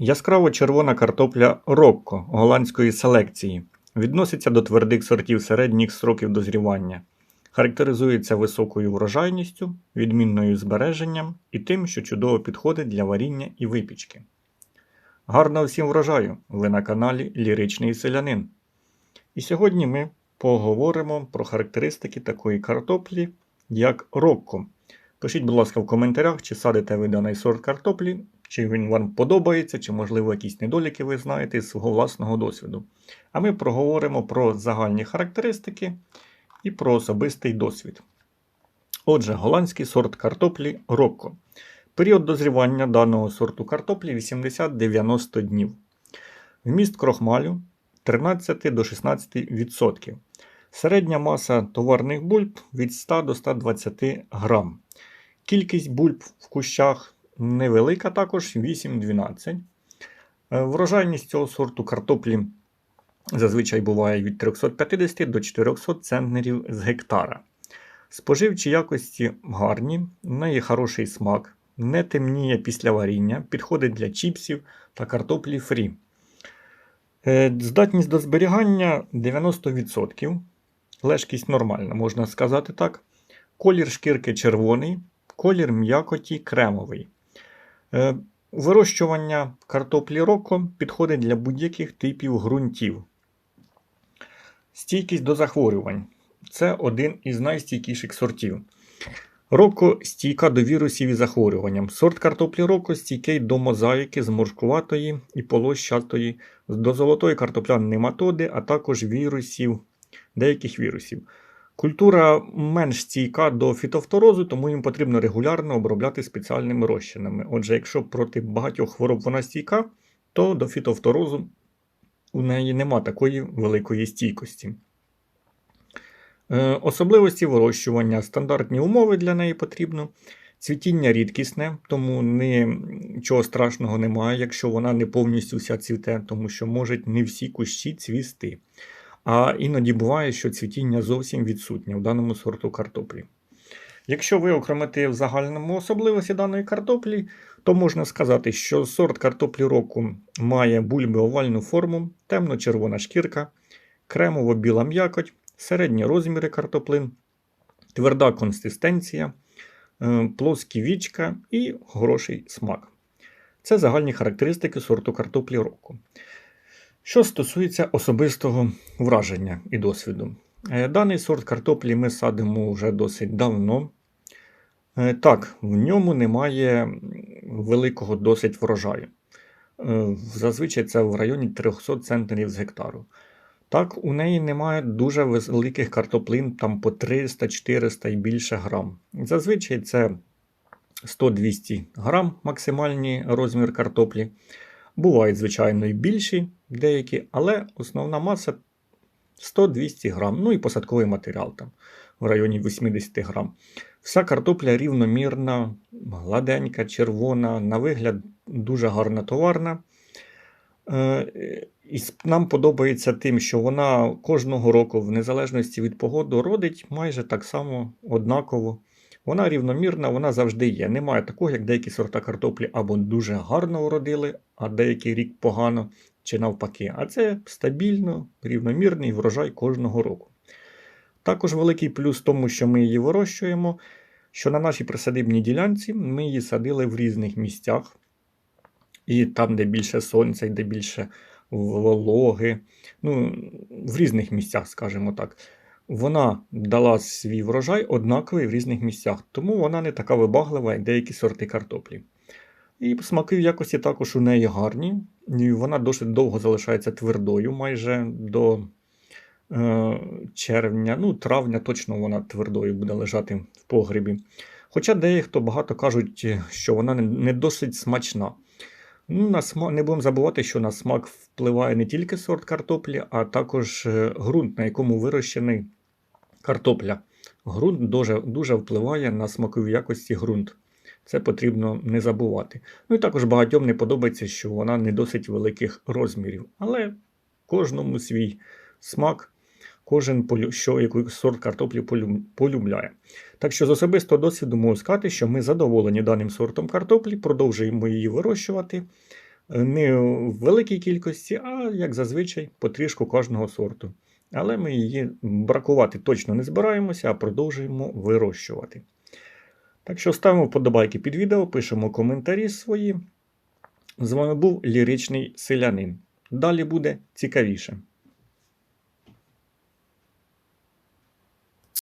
Яскраво червона картопля Рокко голландської селекції відноситься до твердих сортів середніх строків дозрівання. Характеризується високою врожайністю, відмінною збереженням і тим, що чудово підходить для варіння і випічки. Гарного всім врожаю! Ви на каналі Ліричний Селянин. І сьогодні ми поговоримо про характеристики такої картоплі, як Рокко. Пишіть, будь ласка, в коментарях, чи садите ви даний сорт картоплі, чи він вам подобається, чи, можливо, якісь недоліки ви знаєте з свого власного досвіду. А ми проговоримо про загальні характеристики і про особистий досвід. Отже, голландський сорт картоплі Рокко. Період дозрівання даного сорту картоплі 80-90 днів. Вміст крохмалю 13 до 16%. Середня маса товарних бульб від 100 до 120 грам. Кількість бульб в кущах невелика, також 8-12. Е, Врожайність цього сорту картоплі зазвичай буває від 350 до 400 центнерів з гектара. Споживчі якості гарні, в неї хороший смак, не темніє після варіння, підходить для чіпсів та картоплі фрі. Е, Здатність до зберігання 90%. Лежкість нормальна, можна сказати так. Колір шкірки червоний, колір м'якоті кремовий. Е, Вирощування картоплі роко підходить для будь-яких типів ґрунтів. Стійкість до захворювань це один із найстійкіших сортів. Роко стійка до вірусів і захворюванням. Сорт картоплі роко стійкий до мозаїки з моршкуватої і полощатої, до золотої картопляної нематоди, а також вірусів, деяких вірусів. Культура менш стійка до фітофторозу, тому їм потрібно регулярно обробляти спеціальними розчинами. Отже, якщо проти багатьох хвороб вона стійка, то до фітофторозу у неї нема такої великої стійкості. Е, Особливості вирощування, стандартні умови для неї потрібно. Цвітіння рідкісне, тому нічого страшного немає, якщо вона не повністю вся цвіте, тому що можуть не всі кущі цвісти. А іноді буває, що цвітіння зовсім відсутнє в даному сорту картоплі. Якщо ви окремите в загальному особливості даної картоплі, то можна сказати, що сорт картоплі року має бульби овальну форму, темно-червона шкірка, кремово-біла м'якоть, середні розміри картоплин, тверда консистенція, е, плоскі вічка і хороший смак. Це загальні характеристики сорту картоплі року. Що стосується особистого враження і досвіду, Е, даний сорт картоплі ми садимо вже досить давно. Е, Так, в ньому немає великого досить врожаю. Е, Зазвичай це в районі 300 центнерів з гектару. Так, у неї немає дуже великих картоплин, там по 300-400 і більше грам. Зазвичай це 100-200 грам максимальний розмір картоплі. Бувають, звичайно, і більші деякі, але основна маса 100-200 грам. Ну і посадковий матеріал там в районі 80 грам. Вся картопля рівномірна, гладенька, червона, на вигляд дуже гарна товарна. Е, І нам подобається тим, що вона кожного року, в незалежності від погоди, родить майже так само однаково. Вона рівномірна, вона завжди є. Немає такого, як деякі сорта картоплі або дуже гарно вродили, а деякий рік погано, чи навпаки. А це стабільно, рівномірний врожай кожного року. Також великий плюс тому, що ми її вирощуємо, що на нашій присадибній ділянці ми її садили в різних місцях. І там, де більше сонця, і де більше вологи, ну, в різних місцях, скажімо так. Вона дала свій врожай однаковий в різних місцях, тому вона не така вибаглива, як деякі сорти картоплі. І смаки в якості також у неї гарні, і вона досить довго залишається твердою, майже до е, червня, ну, травня точно вона твердою буде лежати в погребі. Хоча дехто багато кажуть, що вона не, не досить смачна. Ну, на смак, не будемо забувати, що на смак впливає не тільки сорт картоплі, а також е, ґрунт, на якому вирощений картопля. Ґрунт дуже, дуже впливає на смакові якості ґрунт. Це потрібно не забувати. Ну і також багатьом не подобається, що вона не досить великих розмірів. Але кожному свій смак, кожен полю- що який сорт картоплі полю- полюбляє. Так що з особистого досвіду можу сказати, що ми задоволені даним сортом картоплі, продовжуємо її вирощувати. Не в великій кількості, а як зазвичай, потрішку кожного сорту. Але ми її бракувати точно не збираємося, а продовжуємо вирощувати. Так що ставимо вподобайки під відео, пишемо коментарі свої. З вами був ліричний селянин. Далі буде цікавіше.